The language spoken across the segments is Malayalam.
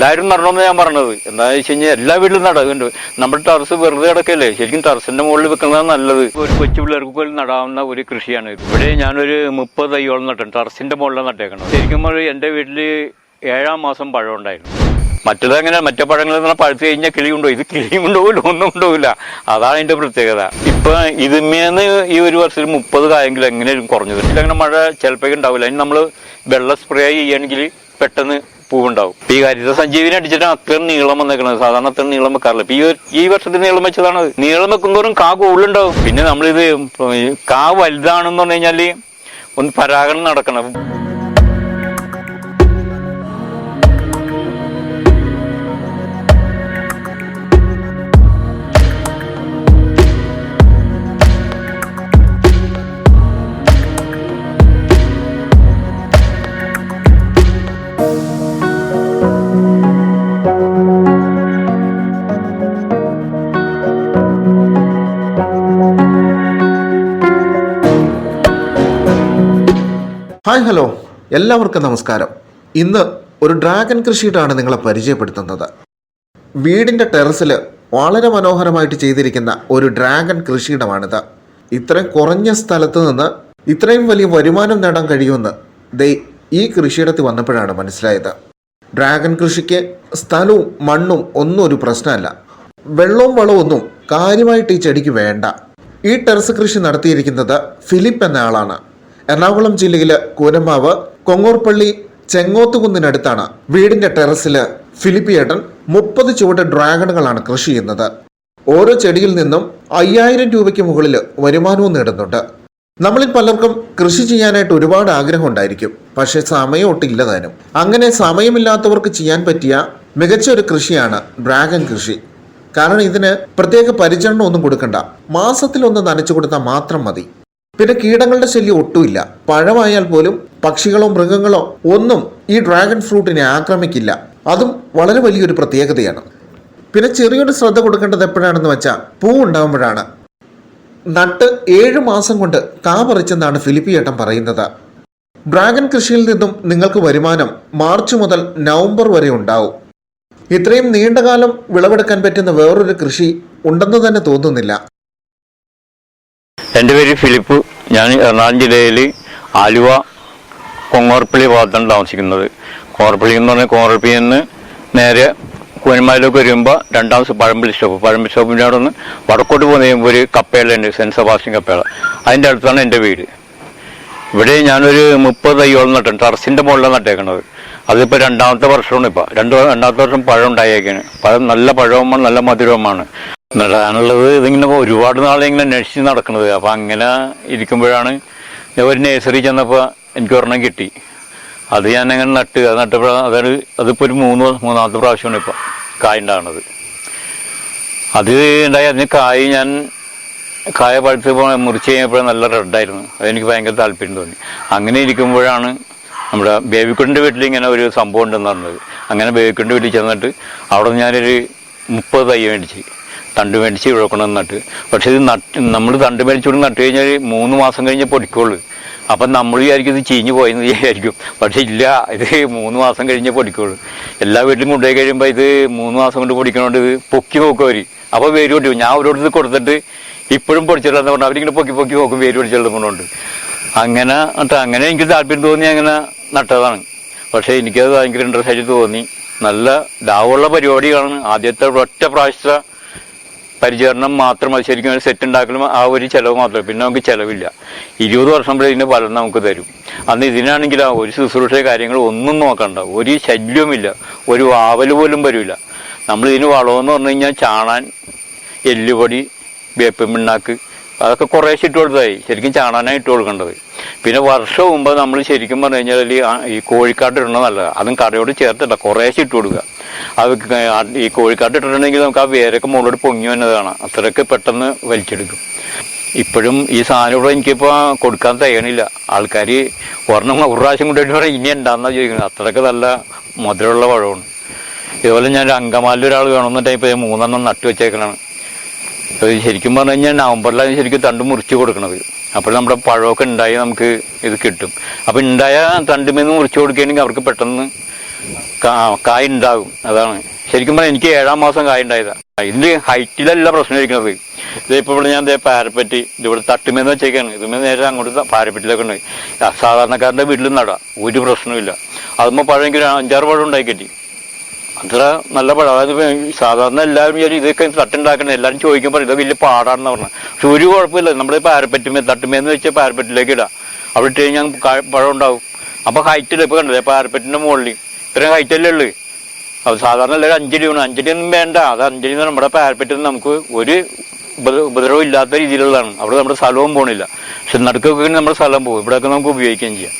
എല്ലാവരും നടണമെന്ന് ഞാൻ പറഞ്ഞത്. എന്താണെന്ന് വെച്ച് കഴിഞ്ഞാൽ എല്ലാ വീട്ടിലും നടക്കുന്നുണ്ട്. നമ്മുടെ ടെറസ് വെറുതെ കിടക്കല്ലേ? ശരിക്കും ടെറസിന്റെ മുകളിൽ വെക്കുന്നതാണ് നല്ലത്. ഒരു കൊച്ചു പിള്ളേർക്ക് പോലും നടാവുന്ന ഒരു കൃഷിയാണ് ഇവിടെ ഞാനൊരു മുപ്പത് തൈയോളം നട്ടു. ടെറസിന്റെ മുകളിൽ നട്ടേക്കണം ശരിക്കും പറഞ്ഞാൽ എന്റെ വീട്ടിൽ ഏഴാം മാസം പഴം ഉണ്ടായിരുന്നു. മറ്റത് അങ്ങനെ മറ്റേ എന്ന് പറഞ്ഞാൽ പഴുത്ത് കഴിഞ്ഞാൽ കിളി ഉണ്ടോ ഇത് കിളി ഉണ്ടാവില്ല ഒന്നും ഉണ്ടാവില്ല അതാണ് അതിന്റെ പ്രത്യേകത. ഇപ്പൊ ഇതിന്മേന്ന് ഈ ഒരു വർഷത്തിൽ മുപ്പത് കായെങ്കിലും എങ്ങനെയും കുറഞ്ഞത് അങ്ങനെ മഴ ചിലപ്പോഴേക്കും ഉണ്ടാവില്ല. അതിന് നമ്മൾ വെള്ളം സ്പ്രേ ചെയ്യുകയാണെങ്കിൽ പെട്ടെന്ന് പൂവുണ്ടാവും. ഈ ഹരിത സഞ്ജീവിനെ അടിച്ചിട്ട് അത്ര നീളം വന്നേക്കണത്. സാധാരണ അത്രയും നീളം വെക്കാറില്ല. ഈ ഈ വർഷത്തിൽ നീളം വെച്ചതാണ് നീളം വെക്കുന്തോറും കാ കൂടുതലുണ്ടാവും. പിന്നെ നമ്മളിത് കാവ് കാ വലുതാണെന്ന് പറഞ്ഞു കഴിഞ്ഞാൽ ഒന്ന് പരാഗണം നടക്കണം. ഹായ് ഹലോ എല്ലാവർക്കും നമസ്കാരം. ഇന്ന് ഒരു ഡ്രാഗൺ കൃഷിയിട്ടാണ് നിങ്ങളെ പരിചയപ്പെടുത്തുന്നത്. വീടിന്റെ ടെറസിൽ വളരെ മനോഹരമായിട്ട് ചെയ്തിരിക്കുന്ന ഒരു ഡ്രാഗൺ കൃഷിയിടമാണിത്. ഇത്രയും കുറഞ്ഞ സ്ഥലത്ത് നിന്ന് ഇത്രയും വലിയ വരുമാനം നേടാൻ കഴിയുമെന്ന് ദേ ഈ കൃഷിയിടത്തിൽ വന്നപ്പോഴാണ് മനസ്സിലായത്. ഡ്രാഗൺ കൃഷിക്ക് സ്ഥലവും മണ്ണും ഒന്നും ഒരു പ്രശ്നമല്ല. വെള്ളവും വളവും ഒന്നും കാര്യമായിട്ട് ഈ ചെടിക്ക് വേണ്ട. ഈ ടെറസ് കൃഷി നടത്തിയിരിക്കുന്നത് ഫിലിപ്പ് എന്ന ആളാണ്. എറണാകുളം ജില്ലയിലെ കൂനമാവ് കൊങ്ങോർപ്പള്ളി ചെങ്ങോത്തുകുന്നിനടുത്താണ് വീടിന്റെ ടെറസിൽ ഫിലിപ്പിയേട്ടൻ മുപ്പത് ചുവട് ഡ്രാഗണുകളാണ് കൃഷി ചെയ്യുന്നത്. ഓരോ ചെടിയിൽ നിന്നും അയ്യായിരം രൂപയ്ക്ക് മുകളിൽ വരുമാനവും നേടുന്നുണ്ട്. നമ്മളിൽ പലർക്കും കൃഷി ചെയ്യാനായിട്ട് ഒരുപാട് ആഗ്രഹം ഉണ്ടായിരിക്കും. പക്ഷേ സമയം ഒട്ടില്ല താനും അങ്ങനെ സമയമില്ലാത്തവർക്ക് ചെയ്യാൻ പറ്റിയ മികച്ച ഒരു കൃഷിയാണ് ഡ്രാഗൺ കൃഷി. കാരണം ഇതിന് പ്രത്യേക പരിചരണം ഒന്നും കൊടുക്കണ്ട. മാസത്തിലൊന്ന് നനച്ചു കൊടുത്താൽ മാത്രം മതി. പിന്നെ കീടങ്ങളുടെ ശല്യം ഒട്ടുമില്ല. പഴമായാൽ പോലും പക്ഷികളോ മൃഗങ്ങളോ ഒന്നും ഈ ഡ്രാഗൺ ഫ്രൂട്ടിനെ ആക്രമിക്കില്ല. അതും വളരെ വലിയൊരു പ്രത്യേകതയാണ്. പിന്നെ ചെറിയൊരു ശ്രദ്ധ കൊടുക്കേണ്ടത് എപ്പോഴാണെന്ന് വെച്ചാൽ പൂ ഉണ്ടാകുമ്പോഴാണ് നട്ട് ഏഴ് മാസം കൊണ്ട് കാ പറിച്ചെന്നാണ് ഫിലിപ്പിയേട്ടൻ പറയുന്നത്. ഡ്രാഗൺ കൃഷിയിൽ നിന്നും നിങ്ങൾക്ക് വരുമാനം മാർച്ച് മുതൽ നവംബർ വരെ ഉണ്ടാവും. ഇത്രയും നീണ്ടകാലം വിളവെടുക്കാൻ പറ്റുന്ന വേറൊരു കൃഷി ഉണ്ടെന്ന് തന്നെ തോന്നുന്നില്ല. എന്റെ പേര് ഫിലിപ്പ്. ഞാൻ എറണാകുളം ജില്ലയിൽ ആലുവ കൊങ്ങോർപ്പള്ളി ഭാഗത്താണ് താമസിക്കുന്നത്. കോറപ്പള്ളി എന്ന് പറഞ്ഞാൽ കോർപ്പള്ളിയിൽ നിന്ന് നേരെ കൂനമാരിലേക്ക് വരുമ്പോൾ രണ്ടാം സ് പഴമ്പള്ളി സ്റ്റോപ്പ്. പഴമ്പള്ളി സ്റ്റോപ്പിന്റെ അവിടെ നിന്ന് വടക്കോട്ട് പോകുന്ന കഴിയുമ്പോൾ ഒരു കപ്പേളുണ്ട് സെന്റ് സെബാസ്റ്റ്യൻ കപ്പേള. അതിന്റെ അടുത്താണ് എന്റെ വീട്. ഇവിടെ ഞാനൊരു മുപ്പത് തൈയോളം നട്ടു. ടെറസിന്റെ മുകളിലാണ് നട്ടേക്കുന്നത് അതിപ്പോൾ രണ്ടാമത്തെ വർഷമാണ് ഇപ്പോൾ രണ്ട് രണ്ടാമത്തെ വർഷം പഴം ഉണ്ടായേക്കാണ്. പഴം നല്ല പഴവുമാണ് നല്ല മധുരവുമാണ്. നടാനുള്ളത് ഇതിങ്ങനെ ഒരുപാട് നാളെ ഇങ്ങനെ അന്വേഷിച്ച് നടക്കുന്നത് അപ്പോൾ അങ്ങനെ ഇരിക്കുമ്പോഴാണ് ഞാൻ ഒരു നേഴ്സറി ചെന്നപ്പോൾ എനിക്ക് ഒരെണ്ണം കിട്ടി. അത് ഞാൻ അങ്ങനെ നട്ട്. അത് നട്ടപ്പോൾ അതായത് അതിപ്പോൾ ഒരു മൂന്ന് മൂന്നാമത്തെ പ്രാവശ്യമാണ് ഇപ്പോൾ കായ ഉണ്ടാകുന്നത് അത് ഉണ്ടായി. അതിന് കായ് ഞാൻ കായ പഴുത്ത് മുറിച്ച് കഴിഞ്ഞപ്പോൾ നല്ല റെഡായിരുന്നു അതെനിക്ക് ഭയങ്കര താല്പര്യം തോന്നി. അങ്ങനെ ഇരിക്കുമ്പോഴാണ് നമ്മുടെ ബേബിക്കുട്ടിന്റെ വീട്ടിൽ ഇങ്ങനെ ഒരു സംഭവം ഉണ്ടെന്ന് പറഞ്ഞത്. അങ്ങനെ ബേബിക്കുട്ടിന്റെ വീട്ടിൽ ചെന്നിട്ട് അവിടെ ഞാനൊരു മുപ്പത് തൈ മേടിച്ച്. തണ്ട് മേടിച്ച് കൊണ്ടുവന്ന് നട്ട് പക്ഷേ ഇത് നട്ട് നമ്മൾ തണ്ട് മേടിച്ചുകൊണ്ട് നട്ട് കഴിഞ്ഞാൽ മൂന്ന് മാസം കഴിഞ്ഞ് പൊടിക്കുള്ളൂ. അപ്പം നമ്മൾ വിചാരിക്കും ഇത് ചീഞ്ഞ് പോയെന്ന് വിചാരിക്കും. പക്ഷെ ഇല്ല ഇത് മൂന്ന് മാസം കഴിഞ്ഞ് പൊടിക്കുള്ളൂ. എല്ലാ വീട്ടിലും കൊണ്ടുപോയി കഴിയുമ്പോൾ ഇത് മൂന്ന് മാസം കൊണ്ട് പൊടിക്കണോണ്ട് ഇത് പൊക്കി നോക്കും അവർ അപ്പോൾ വേര് പൊട്ടി ഞാൻ അവരോട് കൊടുത്തിട്ട് ഇപ്പോഴും പൊടിച്ചില്ലെന്ന് പറഞ്ഞു. അവരിങ്ങനെ പൊക്കി പൊക്കി നോക്കും വേര് പൊടിച്ചെടുക്കുന്നുണ്ട് അങ്ങനെ അങ്ങനെ എനിക്ക് താല്പര്യം തോന്നി അങ്ങനെ നട്ടതാണ്. പക്ഷേ എനിക്കത് ഭയങ്കര ഇൻട്രസ്റ്റ് ആയിട്ട് തോന്നി. നല്ല ലാഭമുള്ള പരിപാടിയാണ്. ആദ്യത്തെ ഒറ്റ പ്രാവശ്യത്തെ പരിചരണം മാത്രം അത് ശരിക്കും ഒരു സെറ്റ് ഉണ്ടാക്കലും ആ ഒരു ചിലവ് മാത്രമേ. പിന്നെ നമുക്ക് ചിലവില്ല. ഇരുപത് വർഷം വരെ ഇതിന്റെ ഫലം നമുക്ക് തരും. അന്ന് ഇതിനാണെങ്കിൽ ഒരു ശുശ്രൂഷ കാര്യങ്ങൾ ഒന്നും നോക്കണ്ട. ഒരു ശല്യവുമില്ല. ഒരു വാവൽ പോലും വരില്ല നമ്മൾ ഇതിന് വളമെന്ന് പറഞ്ഞു കഴിഞ്ഞാൽ ചാണാൻ എല്ലുപൊടി വേപ്പ് മിണ്ണാക്ക് അതൊക്കെ കുറേ ഇട്ട് കൊടുത്തായി. ശരിക്കും ചാണാനാണ് ഇട്ട് കൊടുക്കേണ്ടത്. പിന്നെ വർഷം മുമ്പ് നമ്മൾ ശരിക്കും പറഞ്ഞു കഴിഞ്ഞാൽ ഈ കോഴിക്കാട്ടിടണ നല്ലതാണ് അതും കടയോട് ചേർത്തിട്ട. കുറേശ്ശെ ഇട്ട് കൊടുക്കുക. അത് ഈ കോഴിക്കാട്ട് ഇട്ടിട്ടുണ്ടെങ്കിൽ നമുക്ക് ആ വേരൊക്കെ മുകളിലോട്ട് പൊങ്ങി വന്നതാണ്. അത്രയൊക്കെ പെട്ടെന്ന് വലിച്ചെടുക്കും. ഇപ്പോഴും ഈ സാധനം ഇവിടെ എനിക്കിപ്പോൾ കൊടുക്കാൻ തയ്യണില്ല ആൾക്കാർ ഒരെണ്ണം ഒരു പ്രാവശ്യം കൊണ്ടുപോയിട്ട് പറയാം ഇനി ഉണ്ടാകുന്ന ചോദിക്കുന്നത്? അത്രയൊക്കെ നല്ല മധുരമുള്ള പഴമാണ്. ഇതുപോലെ ഞാൻ അങ്കമാലിൽ ഒരാൾ വേണമെന്നിട്ട് ഇപ്പോൾ മൂന്നെണ്ണം നട്ടു വെച്ചേക്കണാണ്. ശരിക്കും പറഞ്ഞു കഴിഞ്ഞാൽ നവംബറിലാണ് ശരിക്കും തണ്ട് മുറിച്ച് കൊടുക്കണത്. അപ്പോൾ നമ്മുടെ പഴമൊക്കെ ഉണ്ടായി നമുക്ക് ഇത് കിട്ടും. അപ്പോൾ ഉണ്ടായ തണ്ടുമേന്ന് മുറിച്ച് കൊടുക്കുകയാണെങ്കിൽ അവർക്ക് പെട്ടെന്ന് കായ ഉണ്ടാകും അതാണ്. ശരിക്കും പറഞ്ഞാൽ എനിക്ക് ഏഴാം മാസം കായുണ്ടായതാണ് ഇതിന് ഹൈറ്റിലല്ല പ്രശ്നം ഇരിക്കുന്നത്. ഇതിപ്പോ ഇവിടെ ഞാൻ പാരപ്പറ്റി ഇതിവിടെ തട്ടുമെന്ന് വെച്ചേക്കാണ്. ഇതുമേ നേരെ അങ്ങോട്ട് പാരപ്പറ്റിലൊക്കെ ഉണ്ട്. സാധാരണക്കാരന്റെ വീട്ടിൽ നടാം. ഒരു പ്രശ്നമില്ല അതുമ്പോ പഴമെങ്കിൽ അഞ്ചാറ് പഴം ഉണ്ടായി അത്ര നല്ല പഴം. അതായത് സാധാരണ എല്ലാവരും വിചാരിക്കും ഇതൊക്കെ തട്ടുണ്ടാക്കണം. എല്ലാവരും ചോദിക്കുമ്പോൾ ഇതൊക്കെ വലിയ പാടാണെന്ന് പറഞ്ഞു. പക്ഷെ ഒരു കുഴപ്പമില്ല. നമ്മുടെ പാരപ്പറ്റുമേ തട്ടുമേന്ന് വെച്ച പാരപ്പറ്റിലേക്ക് ഇടാം. അവിടെ ഇട്ട് കഴിഞ്ഞാൽ പഴം ഉണ്ടാവും. അപ്പൊ ഹൈറ്റിൽ ഇപ്പൊ കണ്ടത് പാരപ്പറ്റിന്റെ മുകളിൽ ഇത്രയും ഹൈറ്റല്ലേ ഉള്ളു. അത് സാധാരണ എല്ലാവരും അഞ്ചടി വേണം. അഞ്ചടി ഒന്നും വേണ്ട. അത് അഞ്ചടി എന്ന് നമ്മുടെ പാരപ്പറ്റിൽ നമുക്ക് ഒരു ഉപദ്ര- ഉപദ്രവം ഇല്ലാത്ത രീതിയിലുള്ളതാണ്. അവിടെ നമ്മുടെ സ്ഥലവും പോണില്ല. പക്ഷെ നടുക്കൊക്കെ നമ്മുടെ സ്ഥലം പോകും. ഇവിടെയൊക്കെ നമുക്ക് ഉപയോഗിക്കുകയും ചെയ്യാം.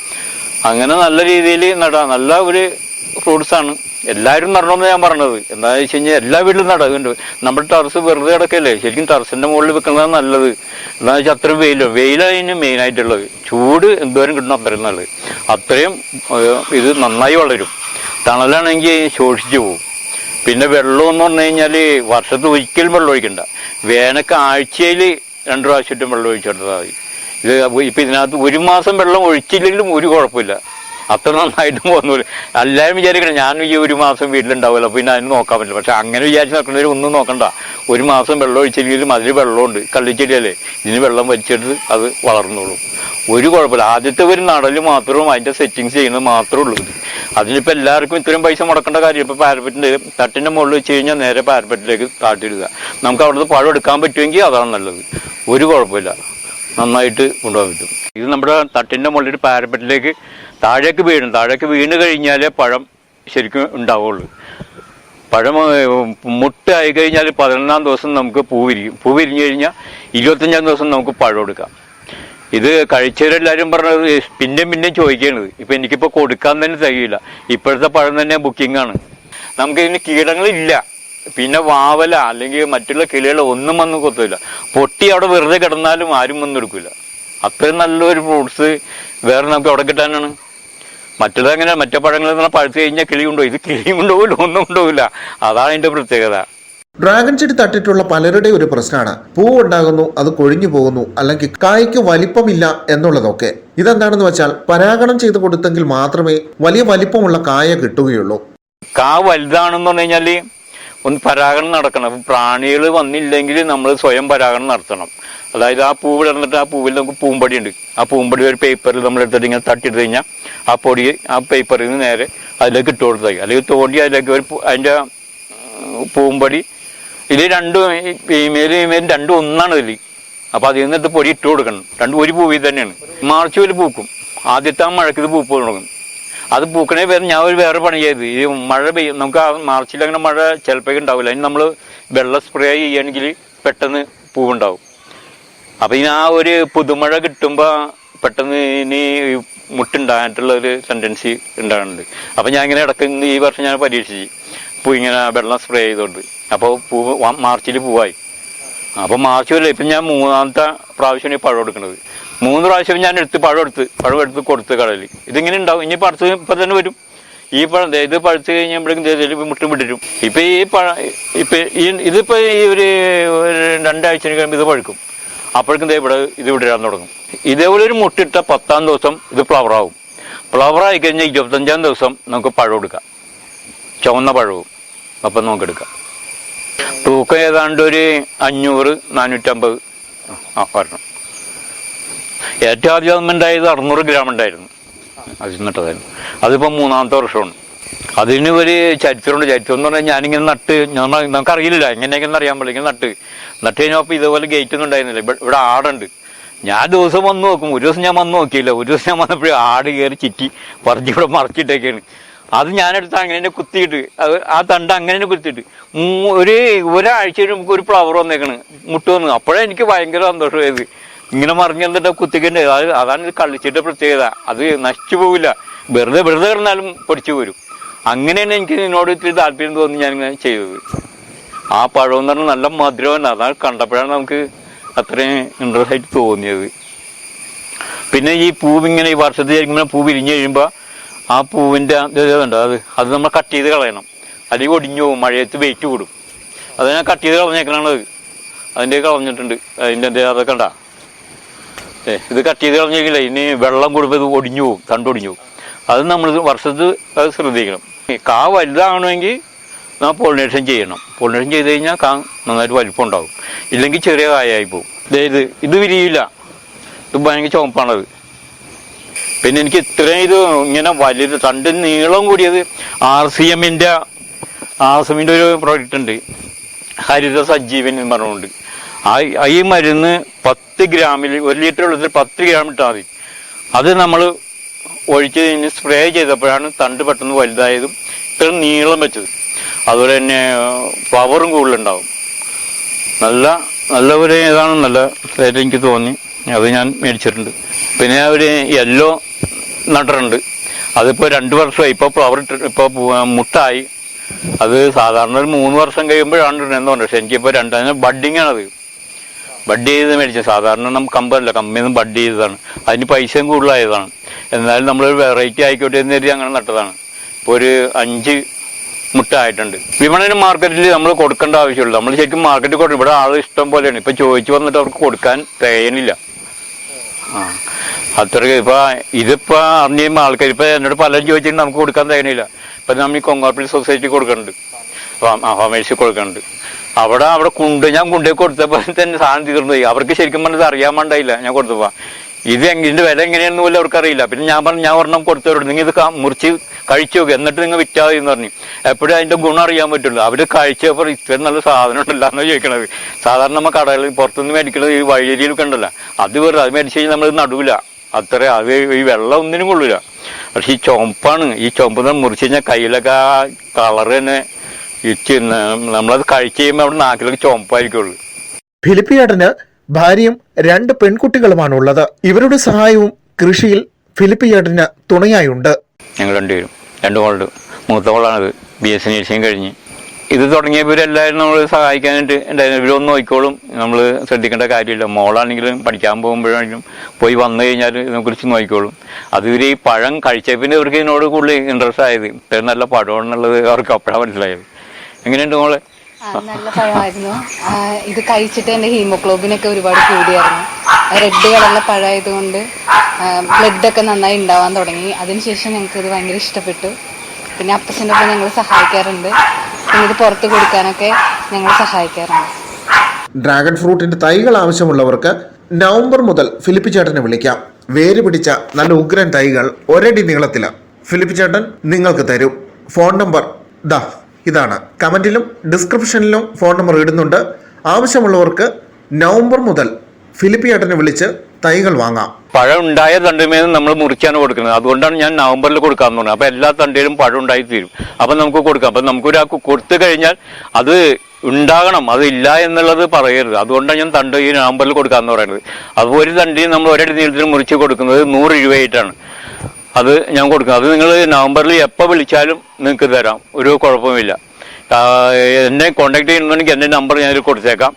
അങ്ങനെ നല്ല രീതിയിൽ നടാം. നല്ല ഒരു ഫ്രൂട്ട്സ് ആണ്. എല്ലാവരും നടണമെന്ന് ഞാൻ പറഞ്ഞത്. എന്താണെന്ന് വെച്ച് കഴിഞ്ഞാൽ എല്ലാ വീട്ടിലും നടക്കുന്നുണ്ട് നമ്മുടെ ടെറസ് വെറുതെ കിടക്കല്ലേ? ശരിക്കും ടെറസിന്റെ മുകളിൽ വെക്കുന്നതാണ് നല്ലത്. എന്താണെന്ന് വെച്ചാൽ അത്രയും വെയിലോ. വെയിലതിന് മെയിൻ ആയിട്ടുള്ളത്. ചൂട് എന്തോരം കിട്ടണം അത്രയും നല്ലത്. അത്രയും ഇത് നന്നായി വളരും. തണലാണെങ്കിൽ ശോഷിച്ചു പോകും പിന്നെ വെള്ളം എന്ന് പറഞ്ഞു കഴിഞ്ഞാൽ വർഷത്തിൽ ഒരിക്കലും വെള്ളം ഒഴിക്കണ്ട. വേനൊക്കെ ആഴ്ചയിൽ രണ്ടു പ്രാവശ്യം വെള്ളം ഒഴിച്ചെടുത്താൽ മതി. ഇത് ഇപ്പൊ ഇതിനകത്ത് ഒരു മാസം വെള്ളം ഒഴിച്ചില്ലെങ്കിലും ഒരു കുഴപ്പമില്ല. അത്ര നന്നായിട്ട് പോകുന്നില്ല. എല്ലാവരും വിചാരിക്കണം ഞാൻ ഈ ഒരു മാസം വീട്ടിലുണ്ടാവില്ല പിന്നെ അതിന് നോക്കാൻ പറ്റില്ല. പക്ഷെ അങ്ങനെ വിചാരിച്ച് നോക്കുന്നവർ ഒന്നും നോക്കണ്ട. ഒരു മാസം വെള്ളം ഒഴിച്ചില്ലെങ്കിലും അതിൽ വെള്ളമുണ്ട് കള്ളിച്ചെടിയല്ലേ? ഇതിന് വെള്ളം വലിച്ചെടുത്ത് അത് വളർന്നോളും. ഒരു കുഴപ്പമില്ല. ആദ്യത്തെ ഒരു നടൽ മാത്രവും അതിന്റെ സെറ്റിങ്സ് ചെയ്യുന്നത് മാത്രമേ ഉള്ളൂ. അതിനിപ്പോൾ അതിനിപ്പോ എല്ലാവർക്കും ഇത്രയും പൈസ മുടക്കേണ്ട കാര്യം ഇപ്പോൾ പാരപ്പറ്റിന്റെ തട്ടിന്റെ മുകളിൽ വെച്ച് കഴിഞ്ഞാൽ നേരെ പാരപ്പറ്റിലേക്ക് കാട്ടിടുക നമുക്ക് അവിടുന്ന് പഴം എടുക്കാൻ പറ്റുമെങ്കിൽ അതാണ് നല്ലത്. ഒരു കുഴപ്പമില്ല. നന്നായിട്ട് കൊണ്ടുപോകാൻ പറ്റും. ഇത് നമ്മുടെ തട്ടിന്റെ മുകളിൽ പാരപ്പറ്റിലേക്ക് താഴേക്ക് വീഴും. താഴേക്ക് വീണ് കഴിഞ്ഞാലേ പഴം ശരിക്കും ഉണ്ടാവുള്ളൂ. പഴം മുട്ടായി കഴിഞ്ഞാൽ പതിനൊന്നാം ദിവസം നമുക്ക് പൂ വിരിക്കും പൂ വിരിഞ്ഞു കഴിഞ്ഞാൽ ഇരുപത്തഞ്ചാം ദിവസം നമുക്ക് പഴം എടുക്കാം. ഇത് കഴിച്ചവരെല്ലാവരും പറഞ്ഞത് പിന്നെയും പിന്നെയും ചോദിക്കണത് ഇപ്പം എനിക്കിപ്പോൾ കൊടുക്കാൻ തന്നെ തികയില്ല. ഇപ്പോഴത്തെ പഴം തന്നെ ബുക്കിംഗ് ആണ്. നമുക്ക് കീടങ്ങളില്ല. പിന്നെ വാവല അല്ലെങ്കിൽ മറ്റുള്ള കിളികൾ ഒന്നും വന്ന് കൊത്തില്ല പൊട്ടി അവിടെ വെറുതെ കിടന്നാലും ആരും വന്നെടുക്കില്ല അത്രയും നല്ലൊരു ഫ്രൂട്ട്സ് വേറെ നമുക്ക് അവിടെ കിട്ടാനാണ്? മറ്റേത് അങ്ങനെ മറ്റേ പഴങ്ങൾ എന്ന് പറഞ്ഞാൽ പഴുത്ത് കഴിഞ്ഞാൽ കിളി കൊണ്ടുപോയി ഇത് കിളിയും കൊണ്ടുപോകില്ല ഒന്നും കൊണ്ടുപോകില്ല അതാണ് എന്റെ പ്രത്യേകത. ഡ്രാഗൺ ചെടി തട്ടിട്ടുള്ള പലരുടെ ഒരു പ്രശ്നമാണ് പൂ ഉണ്ടാകുന്നു അത് കൊഴിഞ്ഞു പോകുന്നു അല്ലെങ്കിൽ കായ്ക്ക് വലിപ്പമില്ല എന്നുള്ളതൊക്കെ. ഇതെന്താണെന്ന് വെച്ചാൽ പരാഗണം ചെയ്തു കൊടുത്തെങ്കിൽ മാത്രമേ വലിയ വലിപ്പമുള്ള കായ കിട്ടുകയുള്ളൂ. കാ വലുതാണെന്ന് പറഞ്ഞു കഴിഞ്ഞാൽ ഒന്ന് പരാഗണം നടക്കണം. പ്രാണികൾ വന്നില്ലെങ്കിൽ നമ്മൾ സ്വയം പരാഗണം നടത്തണം. അതായത് ആ പൂവ് ഇടന്നിട്ട് ആ പൂവിൽ നമുക്ക് പൂമ്പടി ഉണ്ട്. ആ പൂമ്പടി ഒരു പേപ്പറിൽ നമ്മൾ എടുത്തിട്ട് ഇങ്ങനെ തട്ടിയിട്ട് കഴിഞ്ഞാൽ ആ പൊടി ആ പേപ്പറിൽ നിന്ന് നേരെ അതിലേക്ക് ഇട്ട് കൊടുത്താൽ മതി. അല്ലെങ്കിൽ തോണ്ടി അതിലേക്ക് ഒരു അതിന്റെ പൂമ്പടി. ഇതിൽ രണ്ടും ഫീമെയിൽ ഫീമെയിൽ രണ്ടും ഒന്നാണ് ഇതിൽ അപ്പൊ അതിൽ നിന്നിട്ട് പൊടി ഇട്ട് കൊടുക്കണം. രണ്ടും ഒരു പൂവിൽ തന്നെയാണ്. മാർച്ച് വരെ പൂക്കും. ആദ്യത്തെ ആ മഴയ്ക്ക് ഇത് പൂപ്പ് തുടങ്ങും. അത് പൂക്കണേ വേറെ ഞാൻ ഒരു വേറെ പണി ചെയ്ത്. ഈ മഴ പെയ്യും നമുക്ക് ആ മാർച്ചിൽ അങ്ങനെ മഴ ചിലപ്പോൾ ഉണ്ടാവില്ല. അതിന് നമ്മൾ വെള്ളം സ്പ്രേ ചെയ്യുകയാണെങ്കിൽ പെട്ടെന്ന് പൂവുണ്ടാവും. അപ്പൊ ഇനി ആ ഒരു പുതുമഴ കിട്ടുമ്പോ പെട്ടെന്ന് ഇനി മുട്ടുണ്ടായിട്ടുള്ള ഒരു ടെൻഡൻസി ഉണ്ടാകുന്നുണ്ട്. അപ്പൊ ഞാൻ ഇങ്ങനെ ഇടയ്ക്ക് ഈ വർഷം ഞാൻ പരീക്ഷിച്ചു. പൂ ഇങ്ങനെ വെള്ളം സ്പ്രേ ചെയ്തോണ്ട്. അപ്പോൾ പൂ മാർച്ചിൽ പൂവായി. അപ്പൊ മാർച്ച് വരെ ഇപ്പം ഞാൻ മൂന്നാമത്തെ പ്രാവശ്യമാണ് ഈ പഴം എടുക്കുന്നത്. മൂന്ന് പ്രാവശ്യം ഞാൻ എടുത്ത് പഴം എടുത്ത് പഴം എടുത്ത് കൊടുത്ത് കടയിൽ ഇതിങ്ങനെ ഉണ്ടാവും. ഇനി അടുത്ത് ഇപ്പം തന്നെ വരും. ഈ പഴം ഇത് പഴുത്ത് കഴിഞ്ഞപ്പോഴേക്കും മുട്ടും വിട്ടിരും ഇപ്പൊ ഈ പഴം ഇപ്പൊ ഈ ഇതിപ്പോ ഈ ഒരു രണ്ടാഴ്ച കഴിയുമ്പോൾ ഇത് പഴുക്കും. അപ്പോഴേക്കും ദേ ഇവിടെ ഇത് ഇവിടെ ഇടാൻ തുടങ്ങും. ഇതേപോലെ ഒരു മുട്ടിട്ട പത്താം ദിവസം ഇത് ഫ്ലവർ ആവും. ഫ്ലവർ ആയി കഴിഞ്ഞാൽ ഇരുപത്തഞ്ചാം ദിവസം നമുക്ക് പഴം എടുക്കാം. ചുവന്ന പഴവും അപ്പം നമുക്ക് എടുക്കാം. തൂക്കം ഏതാണ്ട് ഒരു അഞ്ഞൂറ് നാനൂറ്റമ്പത്. ആ വരണം. ഏറ്റവും ആദ്യം ഉണ്ടായത് അറുന്നൂറ് ഗ്രാം ഉണ്ടായിരുന്നു. അത് നിന്നിട്ടതായിരുന്നു അതിപ്പോൾ മൂന്നാമത്തെ വർഷമാണ്. അതിന് ഒരു ചരിത്രമുണ്ട്. ചരിത്രം എന്ന് പറഞ്ഞാൽ ഞാനിങ്ങനെ നട്ട് നമുക്ക് നമുക്കറിയില്ല എങ്ങനെയൊക്കെ അറിയാൻ പറ്റില്ല. ഇങ്ങനെ നട്ട്. നട്ട് കഴിഞ്ഞപ്പോൾ ഇതേപോലെ ഗേറ്റ് ഒന്നും ഉണ്ടായിരുന്നില്ല. ഇവിടെ ആടുണ്ട്. ഞാൻ ദിവസം വന്ന് നോക്കും. ഒരു ദിവസം ഞാൻ വന്ന് നോക്കിയില്ല. ഒരു ദിവസം ഞാൻ വന്നപ്പോഴും ആട് കയറി ചിറ്റി പറിച്ച് ഇവിടെ മറച്ചിട്ടൊക്കെയാണ് അത് ഞാനെടുത്ത് അങ്ങനെ തന്നെ കുത്തിയിട്ട് അത് ആ തണ്ട് അങ്ങനെ തന്നെ കുത്തിയിട്ട് ഒരു ഒരാഴ്ച നമുക്ക് ഒരു ഫ്ലവർ വന്നേക്കണ്. മുട്ട് വന്നു. അപ്പോഴേ എനിക്ക് ഭയങ്കര സന്തോഷമായത്. ഇങ്ങനെ മറിഞ്ഞ് എന്നിട്ട് കുത്തിക്കേണ്ടത് അത് അതാണ് ഇത് കളിച്ചിട്ട് പ്രത്യേകത. അത് നശിച്ചു പോവില്ല. വെറുതെ വെറുതെ കിടന്നാലും പൊടിച്ചു പോരും. അങ്ങനെയാണ് എനിക്ക് നിന്നോട് ഇത്തിരി താല്പര്യം തോന്നി ഞാനിങ്ങനെ ചെയ്തത്. ആ പഴം എന്ന് പറഞ്ഞാൽ നല്ല മധുരമാണ്. അതാണ് കണ്ടപ്പോഴാണ് നമുക്ക് അത്രയും ഇൻട്രസ്റ്റ് ആയിട്ട് തോന്നിയത്. പിന്നെ ഈ പൂവ് ഇങ്ങനെ ഈ വർഷത്തിൽ ഇങ്ങനെ പൂ വിരിഞ്ഞ് കഴിയുമ്പോൾ ആ പൂവിന്റെ ഇതുണ്ട് അത് അത് നമ്മൾ കട്ട് ചെയ്ത് കളയണം. അല്ലെങ്കിൽ ഒടിഞ്ഞു പോകും. മഴയത്ത് വെയിറ്റ് കൂടും. അത് ഞാൻ കട്ട് ചെയ്ത് കളഞ്ഞേക്കണത് അതിന്റെ കളഞ്ഞിട്ടുണ്ട്. അതിന്റെ എന്തേ അതൊക്കെ ഉണ്ടാ ഏ ഇത് കട്ട് ചെയ്ത് കളഞ്ഞെങ്കിലേ ഇനി വെള്ളം കൂടുമ്പോൾ ഇത് ഒടിഞ്ഞു പോകും. തണ്ടൊടിഞ്ഞു പോകും. അത് നമ്മൾ വർഷത്ത് അത് ശ്രദ്ധിക്കണം. കാ വലുതാവണമെങ്കിൽ നാം പോളിനേഷൻ ചെയ്യണം. പോളിനേഷൻ ചെയ്ത് കഴിഞ്ഞാൽ കാ നന്നായിട്ട് വലിപ്പം ഉണ്ടാവും ഇല്ലെങ്കിൽ ചെറിയ കായായി പോകും. അതായത് ഇത് വിരിയില്ല. ഇത് ഭയങ്കര ചുവപ്പാണത്. പിന്നെ എനിക്ക് ഇത്രയും ഇത് ഇങ്ങനെ വലുത് തണ്ട് നീളം കൂടിയത് ആർ സി എമ്മിന്റെ ആർ സി എമ്മിന്റെ ഒരു പ്രോഡക്റ്റ് ഉണ്ട്. ഹരിത സജീവൻ എന്ന് പറഞ്ഞുകൊണ്ട്. ആ ഈ മരുന്ന് പത്ത് ഗ്രാമിൽ ഒരു ലിറ്റർ വെള്ളത്തിൽ പത്ത് ഗ്രാം ഇട്ടാൽ മതി. അത് നമ്മൾ ഒഴിച്ച് കഴിഞ്ഞ് സ്പ്രേ ചെയ്തപ്പോഴാണ് തണ്ട് പെട്ടെന്ന് വലുതായതും ഇത്ര നീളം വെച്ചത്. അതുപോലെ തന്നെ പവറും കൂടുതലുണ്ടാവും. നല്ല നല്ല ഒരു ഇതാണ് നല്ല ഇതായിട്ട് എനിക്ക് തോന്നി. അത് ഞാൻ മേടിച്ചിട്ടുണ്ട്. പിന്നെ ഒരു യെല്ലോ നട്ടിട്ടുണ്ട് അതിപ്പോൾ രണ്ട് വർഷമായി. ഇപ്പോൾ ഫ്ലവർ ഇട്ട് ഇപ്പോൾ മുട്ടായി. അത് സാധാരണ ഒരു മൂന്ന് വർഷം കഴിയുമ്പോഴാണ് ഇടുന്നത് പറഞ്ഞു പക്ഷെ എനിക്കിപ്പോൾ രണ്ടാം ആണത്. ബഡ് ചെയ്ത് മേടിച്ചത്. സാധാരണ നമുക്ക് കമ്പല്ല കമ്പിയിൽ നിന്ന് ബഡ് ചെയ്തതാണ്. അതിന് പൈസയും കൂടുതലായതാണ്. എന്നാലും നമ്മളൊരു വെറൈറ്റി ആയിക്കോട്ടെ എന്ന് കരുതി അങ്ങനെ നട്ടതാണ്. ഇപ്പോൾ ഒരു അഞ്ച് മുട്ട ആയിട്ടുണ്ട്. വിപണന മാർക്കറ്റിൽ നമ്മൾ കൊടുക്കേണ്ട ആവശ്യമുള്ളൂ നമ്മൾ ശരിക്കും മാർക്കറ്റിൽ കൊടുക്കും ഇവിടെ ആൾ ഇഷ്ടം പോലെയാണ്. ഇപ്പം ചോദിച്ചു വന്നിട്ട് അവർക്ക് കൊടുക്കാൻ തേയനില്ല ആ. അത്രയ്ക്ക് ഇപ്പം ഇതിപ്പോൾ അറിഞ്ഞ ആൾക്കാർ ഇപ്പം എന്നോട് പലരും ചോദിച്ചിട്ട് നമുക്ക് കൊടുക്കാൻ തേനില്ല ഇപ്പം നമ്മൾ ഈ കൊങ്ങാപ്പിളി സൊസൈറ്റി കൊടുക്കുന്നുണ്ട്. ഫാമേഴ്സിൽ കൊടുക്കുന്നുണ്ട്. അവിടെ അവിടെ കൊണ്ട് ഞാൻ കൊണ്ടുപോയി കൊടുത്തപ്പോൾ തന്നെ സാധനം തീർന്നു പോയി. അവർക്ക് ശരിക്കും പറഞ്ഞത് അറിയാൻ വേണ്ടായില്ല ഞാൻ കൊടുത്തപ്പോ. ഇത് ഇതിന്റെ വില എങ്ങനെയാണെന്ന് പോലും അവർക്ക് അറിയില്ല പിന്നെ ഞാൻ പറഞ്ഞു ഞാൻ ഒരെണ്ണം കൊടുത്തവരോട് നിങ്ങൾ ഇത് മുറിച്ച് കഴിച്ചു നോക്കുക എന്നിട്ട് നിങ്ങൾ വിറ്റാ മതി എന്ന് പറഞ്ഞു. എപ്പോഴും അതിന്റെ ഗുണം അറിയാൻ പറ്റുള്ളൂ. അവർ കഴിച്ചപ്പോൾ ഇത്രയും നല്ല സാധനം ഉണ്ടല്ല എന്ന് ചോദിക്കണത്. സാധാരണ നമ്മൾ കടകളിൽ പുറത്തുനിന്ന് മേടിക്കണത് ഈ വഴിയരിയിലൊക്കെ ഉണ്ടല്ലോ. അത് വെറുതെ അത് മേടിച്ച് കഴിഞ്ഞാൽ നമ്മൾ നടുവില്ല അത്ര അത് ഈ വെള്ളം ഒന്നിനും കൊള്ളൂല. പക്ഷെ ഈ ചുമപ്പാണ് ഈ ചുമപ്പ് മുറിച്ച് കഴിഞ്ഞാൽ കയ്യിലൊക്കെ ആ കളർ തന്നെ ഇച്ച് നമ്മളത് കഴിച്ച് കഴിയുമ്പോൾ അവിടെ നാക്കിലൊക്കെ ചുമപ്പായിരിക്കുള്ളൂ ഫിലിപ്പിയേട്ടന് ഭാര്യയും രണ്ട് പെൺകുട്ടികളുമാണ് ഉള്ളത് ഇവരുടെ സഹായവും കൃഷിയിൽ ഫിലിപ്പിയേട്ടന് തുണയായുണ്ട്. ഞങ്ങൾ രണ്ടുപേരും രണ്ട് മോളുണ്ട്. മൂത്ത മോളാണിത്. ബി എസ് സി നഴ്സിംഗ് കഴിഞ്ഞ്. ഇത് തുടങ്ങിയവരെല്ലാവരും നമ്മൾ സഹായിക്കാനായിട്ട് ഉണ്ടായിരുന്നു ഇവരൊന്നും നോക്കിക്കോളും. നമ്മൾ ശ്രദ്ധിക്കേണ്ട കാര്യമില്ല. മോളാണെങ്കിലും പഠിക്കാൻ പോകുമ്പോഴാണെങ്കിലും പോയി വന്നു കഴിഞ്ഞാൽ ഇതിനെക്കുറിച്ച് നോക്കിക്കോളും. അത് ഇവർ ഈ പഴം കഴിച്ച പിന്നെ ഇവർക്ക് ഇതിനോട് കൂടുതൽ ഇൻട്രസ്റ്റ് ആയത്. ഇത്രയും നല്ല പഴമാണെന്നുള്ളത് അവർക്ക് അപ്പോഴാണ് മനസ്സിലായത്. എങ്ങനെയുണ്ട് മോളെ? ആ, നല്ല പഴമായിരുന്നു. ഇത് കഴിച്ചിട്ട് എന്റെ ഹീമോഗ്ലോബിനൊക്കെ ഒരുപാട് കൂടിയായിരുന്നു. റെഡ് കളറിലെ പഴമായതുകൊണ്ട് ബ്ലഡൊക്കെ നന്നായി ഉണ്ടാവാൻ തുടങ്ങി. അതിനുശേഷം ഞങ്ങൾക്ക് ഇത് ഭയങ്കര ഇഷ്ടപ്പെട്ടു. പിന്നെ അപ്പച്ചന്റെ ഒപ്പം ഞങ്ങൾ സഹായിക്കാറുണ്ട്. പിന്നെ ഇത് പുറത്ത് കൊടുക്കാനൊക്കെ ഞങ്ങൾ സഹായിക്കാറുണ്ട്. ഡ്രാഗൺ ഫ്രൂട്ടിന്റെ തൈകൾ ആവശ്യമുള്ളവർക്ക് നവംബർ മുതൽ ഫിലിപ്പ് ചേട്ടനെ വിളിക്കാം. വേര് പിടിച്ച നല്ല ഉഗ്രൻ തൈകൾ ഒരടി നീളത്തിലാണ് ഫിലിപ്പ് ചേട്ടൻ നിങ്ങൾക്ക് തരും. ഫോൺ നമ്പർ ദാ ഇതാണ്. കമന്റിലും ഡിസ്ക്രിപ്ഷനിലും ഫോൺ നമ്പർ ഇടുന്നുണ്ട്. ആവശ്യമുള്ളവർക്ക് നവംബർ മുതൽ ഫിലിപ്പി ഏട്ടനെ വിളിച്ച് തൈകൾ വാങ്ങാം. പഴം ഉണ്ടായ തണ്ടുമേന്ന് നമ്മൾ മുറിച്ചാണ് കൊടുക്കുന്നത്. അതുകൊണ്ടാണ് ഞാൻ നവംബറിൽ കൊടുക്കാന്ന് പറഞ്ഞത്. അപ്പൊ എല്ലാ തണ്ടിലും പഴം ഉണ്ടായി തീരും. അപ്പൊ നമുക്ക് കൊടുക്കാം. അപ്പൊ നമുക്ക് ഒരാൾക്ക് കൊടുത്തു കഴിഞ്ഞാൽ അത് ഉണ്ടാകണം. അതില്ല എന്നുള്ളത് പറയരുത്. അതുകൊണ്ടാണ് ഞാൻ തണ്ട് ഈ നവംബറിൽ കൊടുക്കാന്ന് പറയുന്നത്. അപ്പോൾ ഒരു തണ്ടി നമ്മൾ ഒരടി നീളത്തിൽ മുറിച്ച് കൊടുക്കുന്നത് നൂറ് രൂപയായിട്ടാണ്. അത് ഞാൻ കൊടുക്കും. അത് നിങ്ങൾ നവംബറിൽ എപ്പോൾ വിളിച്ചാലും നിങ്ങൾക്ക് തരാം. ഒരു കുഴപ്പമില്ല എന്നെ കോണ്ടാക്ട് ചെയ്യണമെന്നുണ്ടെങ്കിൽ എന്റെ നമ്പർ ഞാനിത് കൊടുത്തേക്കാം.